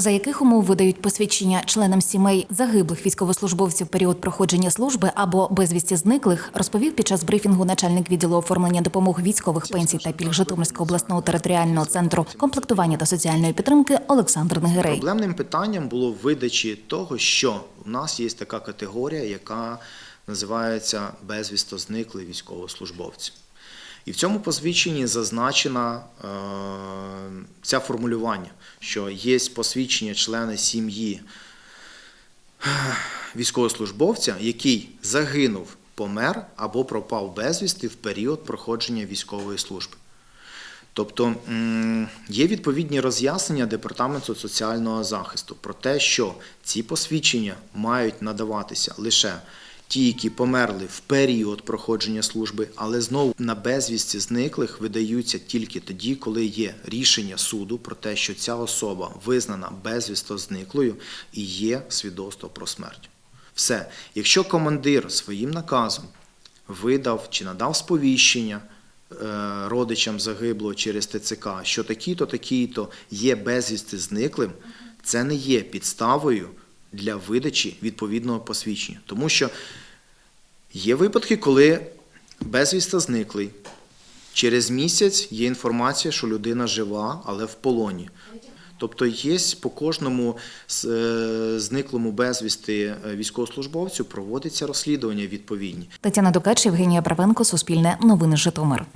За яких умов видають посвідчення членам сімей загиблих військовослужбовців в період проходження служби або безвісті зниклих, розповів під час брифінгу начальник відділу оформлення допомоги військових пенсій та пільг Житомирського обласного територіального центру комплектування та соціальної підтримки Олександр Негирей. Проблемним питанням було видачі того, що у нас є така категорія, яка називається безвісто зникли військовослужбовці. І в цьому посвідченні зазначено е, це формулювання, що є посвідчення члени сім'ї військовослужбовця, який загинув, помер або пропав безвісти в період проходження військової служби. Тобто є відповідні роз'яснення Департаменту соціального захисту про те, що ці посвідчення мають надаватися лише ті, які померли в період проходження служби, але знову на безвісті зниклих видаються тільки тоді, коли є рішення суду про те, що ця особа визнана безвісто зниклою і є свідоцтво про смерть. Все, якщо командир своїм наказом видав чи надав сповіщення е, родичам загиблого через ТЦК, що такі-то, такі-то є безвісти зниклим, це не є підставою для видачі відповідного посвідчення. Тому що є випадки, коли безвіста зниклий. Через місяць є інформація, що людина жива, але в полоні. Тобто є по кожному е, зниклому безвісти е, військовослужбовцю проводиться розслідування відповідні. Тетяна Дукач, Євгенія Правенко, Суспільне, Новини Житомир.